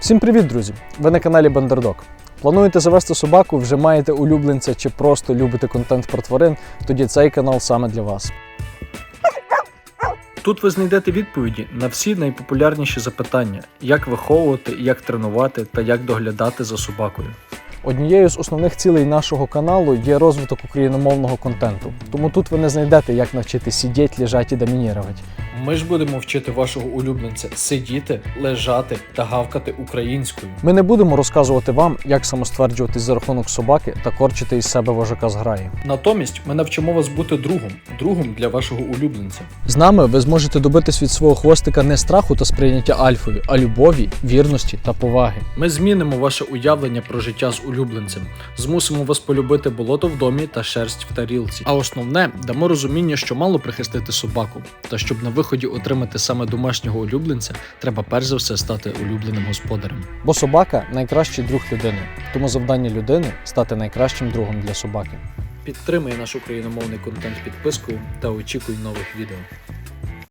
Всім привіт, друзі! Ви на каналі Бандердог. Плануєте завести собаку, вже маєте улюбленця чи просто любите контент про тварин, тоді цей канал саме для вас. Тут ви знайдете відповіді на всі найпопулярніші запитання: як виховувати, як тренувати та як доглядати за собакою. Однією з основних цілей нашого каналу є розвиток україномовного контенту. Тому тут ви не знайдете, як навчити сидіти, лежати і домінірувати. Ми ж будемо вчити вашого улюбленця сидіти, лежати та гавкати українською. Ми не будемо розказувати вам, як самостверджуватись за рахунок собаки та корчити із себе вожака з граї. Натомість ми навчимо вас бути другом, другом для вашого улюбленця. З нами ви зможете добитись від свого хвостика не страху та сприйняття альфою, а любові, вірності та поваги. Ми змінимо ваше уявлення про життя з улюбленцем, змусимо вас полюбити болото в домі та шерсть в тарілці. А основне дамо розуміння, що мало прихистити собаку, та щоб на виході отримати саме домашнього улюбленця, треба перш за все стати улюбленим господарем. Бо собака найкращий друг людини, тому завдання людини стати найкращим другом для собаки. Підтримай наш україномовний контент підпискою та очікуй нових відео.